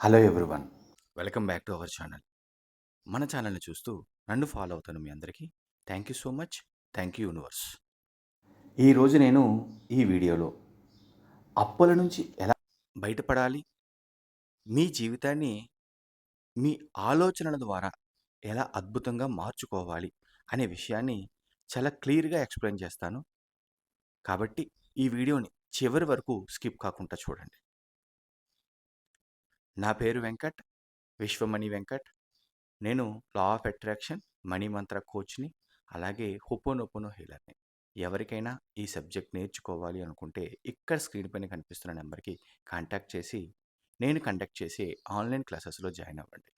Hello everyone. Welcome back to our channel. మన ఛానల్ని చూస్తూ నన్ను ఫాలో అవుతాను మీ అందరికీ thank you so much. Thank you universe ఈరోజు నేను ఈ వీడియోలో అప్పుల నుంచి ఎలా బయటపడాలి? మీ జీవితాన్ని మీ ఆలోచనల ద్వారా ఎలా అద్భుతంగా మార్చుకోవాలి అనే విషయాన్ని చాలా క్లియర్గా ఎక్స్ప్లెయిన్ చేస్తాను. కాబట్టి ఈ వీడియోని చివరి వరకు స్కిప్ కాకుండా చూడండి. నా పేరు వెంకట్. విశ్వమణి వెంకట్. నేను లా ఆఫ్ అట్రాక్షన్ మనీ మంత్ర కోచ్ని అలాగే హుపోనొపోనో హీలర్ని. ఎవరికైనా ఈ సబ్జెక్ట్ నేర్చుకోవాలి అనుకుంటే ఇక్కడ స్క్రీన్ పైన కనిపిస్తున్న నెంబర్కి కాంటాక్ట్ చేసి నేను కండక్ట్ చేసే ఆన్లైన్ క్లాసెస్లో జాయిన్ అవ్వండి.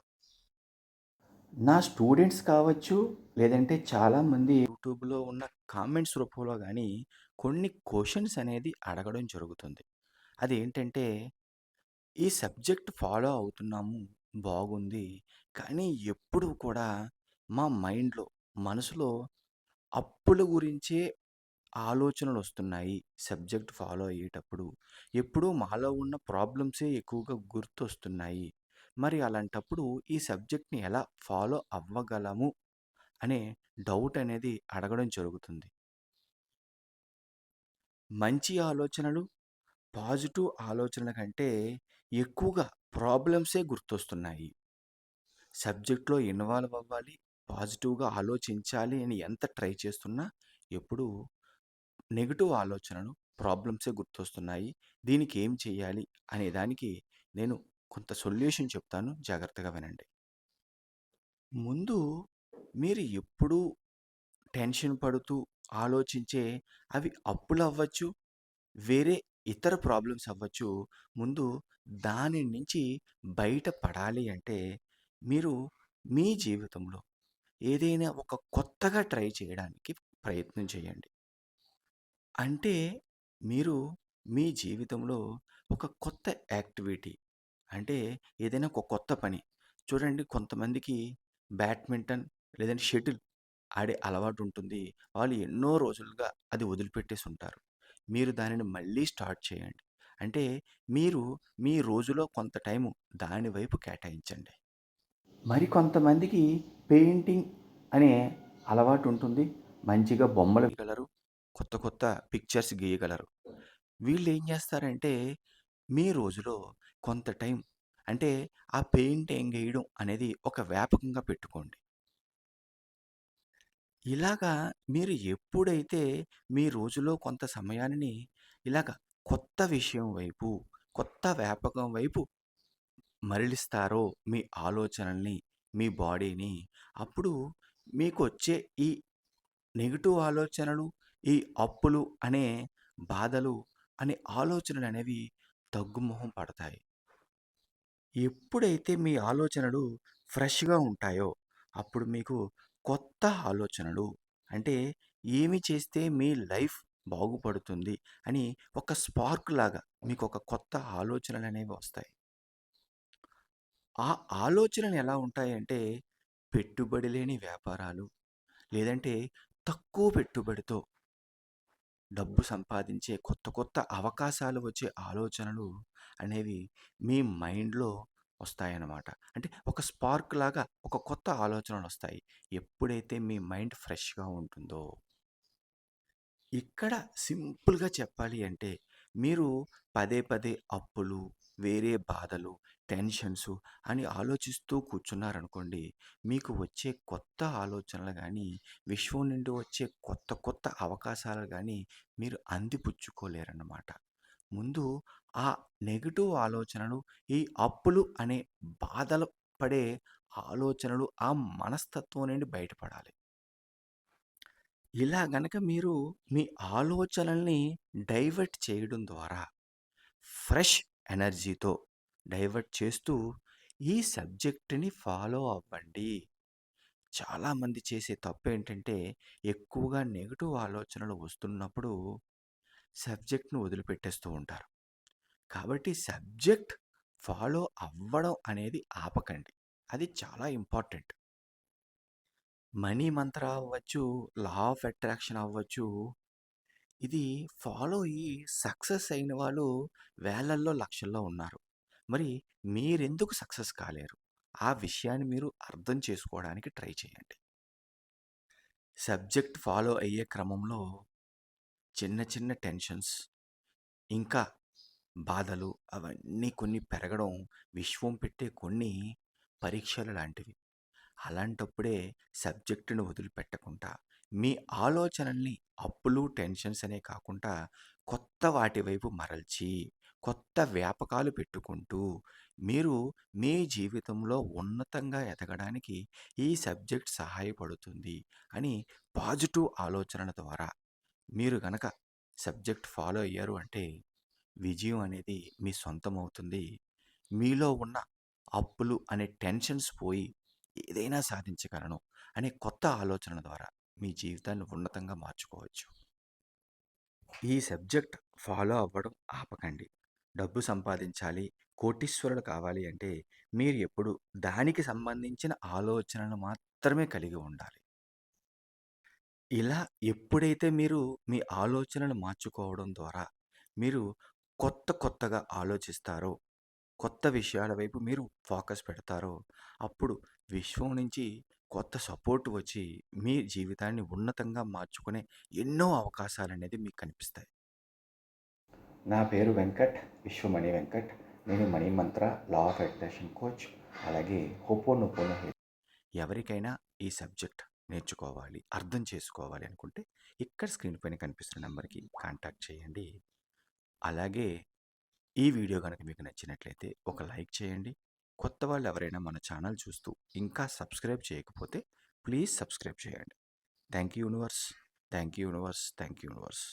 నా స్టూడెంట్స్ కావచ్చు లేదంటే చాలామంది యూట్యూబ్లో ఉన్న కామెంట్స్ రూపంలో కానీ కొన్ని క్వశ్చన్స్ అనేది అడగడం జరుగుతుంది. అది ఏంటంటే ఈ సబ్జెక్ట్ ఫాలో అవుతున్నాము బాగుంది. కానీ ఎప్పుడు కూడా మా మైండ్లో మనసులో అప్పుల గురించే ఆలోచనలు వస్తున్నాయి సబ్జెక్ట్ ఫాలో అయ్యేటప్పుడు. ఎప్పుడూ మాలో ఉన్న ప్రాబ్లమ్సే ఎక్కువగా గుర్తొస్తున్నాయి. మరి అలాంటప్పుడు ఈ సబ్జెక్ట్ని ఎలా ఫాలో అవ్వగలము అనే డౌట్ అనేది అడగడం జరుగుతుంది. మంచి ఆలోచనలు పాజిటివ్ ఆలోచనల కంటే ఎక్కువగా ప్రాబ్లమ్సే గుర్తొస్తున్నాయి. సబ్జెక్ట్లో ఇన్వాల్వ్ అవ్వాలి పాజిటివ్గా ఆలోచించాలి అని ఎంత ట్రై చేస్తున్నా ఎప్పుడు నెగిటివ్ ఆలోచనలు ప్రాబ్లమ్సే గుర్తొస్తున్నాయి. దీనికి ఏం చేయాలి అనే దానికి నేను కొంత సొల్యూషన్ చెప్తాను. జాగ్రత్తగా వినండి. ముందు మీరు ఎప్పుడూ టెన్షన్ పడుతూ ఆలోచించే అవి అప్పులు అవ్వచ్చు వేరే ఇతర ప్రాబ్లమ్స్ అవ్వచ్చు. ముందు దాని నుంచి బయటపడాలి అంటే మీరు మీ జీవితంలో ఏదైనా ఒక కొత్తగా ట్రై చేయడానికి ప్రయత్నం చేయండి. అంటే మీరు మీ జీవితంలో ఒక కొత్త యాక్టివిటీ అంటే ఏదైనా ఒక కొత్త పని. చూడండి కొంతమందికి బ్యాడ్మింటన్ లేదంటే షటిల్ ఆడే అలవాటు ఉంటుంది. వాళ్ళు ఎన్నో రోజులుగా అది వదిలిపెట్టేసి ఉంటారు. మీరు దానిని మళ్ళీ స్టార్ట్ చేయండి. అంటే మీరు మీ రోజులో కొంత టైము దాని వైపు కేటాయించండి. మరి కొంతమందికి పెయింటింగ్ అనే అలవాటు ఉంటుంది. మంచిగా బొమ్మలు గలరు కొత్త కొత్త పిక్చర్స్ గీయగలరు. వీళ్ళు ఏం చేస్తారంటే మీ రోజులో కొంత టైం అంటే ఆ పెయింటింగ్ వేయడం అనేది ఒక వ్యాపకంగా పెట్టుకోండి. ఇలాగా మీరు ఎప్పుడైతే మీ రోజులో కొంత సమయాన్ని ఇలాగ కొత్త విషయం వైపు కొత్త వ్యాపకం వైపు మరలిస్తారో మీ ఆలోచనల్ని మీ బాడీని అప్పుడు మీకు వచ్చే ఈ నెగిటివ్ ఆలోచనలు ఈ అప్పులు అనే బాధలు అనే ఆలోచనలు అనేవి తగ్గుముఖం పడతాయి. ఎప్పుడైతే మీ ఆలోచనలు ఫ్రెష్గా ఉంటాయో అప్పుడు మీకు కొత్త ఆలోచనలు. అంటే ఏమి చేస్తే మీ లైఫ్ బాగుపడుతుంది అని ఒక స్పార్క్ లాగా మీకు ఒక కొత్త ఆలోచనలు అనేవి వస్తాయి. ఆ ఆలోచనలు ఎలా ఉంటాయంటే పెట్టుబడి లేని వ్యాపారాలు లేదంటే తక్కువ పెట్టుబడితో డబ్బు సంపాదించే కొత్త కొత్త అవకాశాలు వచ్చే ఆలోచనలు అనేవి మీ మైండ్లో వస్తాయన్నమాట. అంటే ఒక స్పార్క్ లాగా ఒక కొత్త ఆలోచనలు వస్తాయి. ఎప్పుడైతే మీ మైండ్ ఫ్రెష్గా ఉంటుందో. ఇక్కడ సింపుల్గా చెప్పాలి అంటే మీరు పదే పదే అప్పులు వేరే బాధలు టెన్షన్స్ అని ఆలోచిస్తూ కూర్చున్నారనుకోండి మీకు వచ్చే కొత్త ఆలోచనలు కానీ విశ్వం నుండి వచ్చే కొత్త కొత్త అవకాశాలు కానీ మీరు అందిపుచ్చుకోలేరన్నమాట. ముందు ఆ నెగిటివ్ ఆలోచనలు ఈ అప్పులు అనే బాధలు పడే ఆలోచనలు ఆ మనస్తత్వం నుండి బయటపడాలి. ఇలా గనక మీరు మీ ఆలోచనల్ని డైవర్ట్ చేయడం ద్వారా ఫ్రెష్ ఎనర్జీతో డైవర్ట్ చేస్తూ ఈ సబ్జెక్ట్ని ఫాలో అవ్వండి. చాలామంది చేసే తప్పు ఏంటంటే ఎక్కువగా నెగిటివ్ ఆలోచనలు వస్తున్నప్పుడు సబ్జెక్ట్ను వదిలిపెట్టేస్తూ ఉంటారు కాబట్టి సబ్జెక్ట్ ఫాలో అవ్వడం అనేది ఆపకండి అది చాలా ఇంపార్టెంట్ మనీ మంత్ర అవ్వచ్చు లా ఆఫ్ అట్రాక్షన్ అవ్వచ్చు ఇది ఫాలో అయ్యి సక్సెస్ అయిన వాళ్ళు వేలల్లో లక్షల్లో ఉన్నారు మరి మీరెందుకు సక్సెస్ కాలేరు? ఆ విషయాన్ని మీరు అర్థం చేసుకోవడానికి ట్రై చేయండి. సబ్జెక్ట్ ఫాలో అయ్యే క్రమంలో చిన్న చిన్న టెన్షన్స్, ఇంకా బాధలు అవన్నీ కొన్ని పెరగడం విశ్వం పెట్టే కొన్ని పరీక్షలు లాంటివి. అలాంటప్పుడే సబ్జెక్టుని వదిలిపెట్టకుండా, మీ ఆలోచనల్ని అప్పులు, టెన్షన్స్ అనే కాకుండా కొత్త వాటి వైపు మరల్చి, కొత్త వ్యాపకాలు పెట్టుకుంటూ, మీరు మీ జీవితంలో ఉన్నతంగా ఎదగడానికి ఈ సబ్జెక్ట్ సహాయపడుతుంది అని పాజిటివ్ ఆలోచనల ద్వారా మీరు గనక సబ్జెక్ట్ ఫాలో అయ్యారు అంటే విజయం అనేది మీ సొంతం అవుతుంది మీలో ఉన్న అప్పులు అనే టెన్షన్స్ పోయి ఏదైనా సాధించగలను అనే కొత్త ఆలోచనల ద్వారా మీ జీవితాన్ని ఉన్నతంగా మార్చుకోవచ్చు. ఈ సబ్జెక్ట్ ఫాలో అవ్వడం ఆపకండి. డబ్బు సంపాదించాలి, కోటీశ్వరులు కావాలి అంటే మీరు ఎప్పుడు దానికి సంబంధించిన ఆలోచనలు మాత్రమే కలిగి ఉండాలి. ఇలా ఎప్పుడైతే మీరు మీ ఆలోచనలు మార్చుకోవడం ద్వారా మీరు కొత్త కొత్తగా ఆలోచిస్తారో, కొత్త విషయాల వైపు మీరు ఫోకస్ పెడతారో, అప్పుడు విశ్వం నుంచి కొత్త సపోర్ట్ వచ్చి మీ జీవితాన్ని ఉన్నతంగా మార్చుకునే ఎన్నో అవకాశాలనేది మీకు కనిపిస్తాయి. నా పేరు వెంకట్. విశ్వమణి వెంకట్. నేను money mantra, law of attraction coach, అలాగే హోపోనోపోనో హె ఎవరికైనా ఈ సబ్జెక్ట్ నేర్చుకోవాలి, అర్థం చేసుకోవాలి అనుకుంటే ఇక్కడ స్క్రీన్ పైన కనిపిస్తున్న నెంబర్కి కాంటాక్ట్ చేయండి. అలాగే ఈ వీడియో కనుక మీకు నచ్చినట్లయితే ఒక లైక్ చేయండి. కొత్త వాళ్ళు ఎవరైనా మన ఛానల్ చూస్తూ ఇంకా సబ్స్క్రైబ్ చేయకపోతే ప్లీజ్ సబ్స్క్రైబ్ చేయండి. Thank you universe. Thank you universe. Thank you universe.